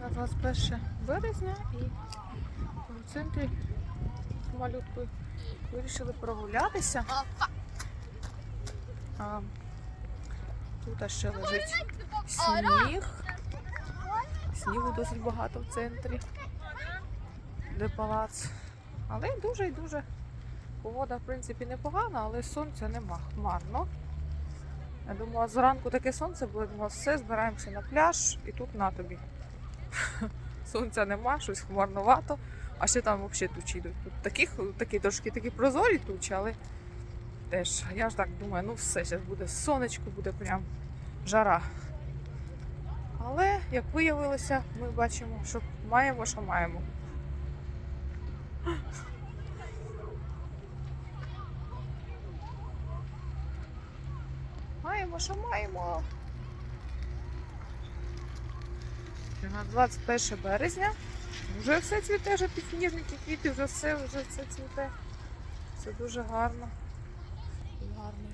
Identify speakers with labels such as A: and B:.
A: На 21 березня і в центрі малюткою вирішили прогулятися. А, тут ще лежить сніг. Снігу досить багато в центрі, де палац. Але дуже і дуже погода, в принципі, непогана, але сонця нема. Хмарно. Я думала, зранку таке сонце було, думала, все, збираємося на пляж і тут на тобі. Сонця нема, щось хмарновато, а ще там взагалі тучі йдуть. Тут таких, такі трошки такі прозорі тучі, але теж я ж так думаю, ну все, зараз буде сонечко, буде прям жара. Але, як виявилося, ми бачимо, що маємо, що маємо. Маємо, що маємо. Вже на 21 березня. Вже все цвіте, вже підсніжники, квіти, вже все, вже все цвіте. Це дуже гарно. Гарно.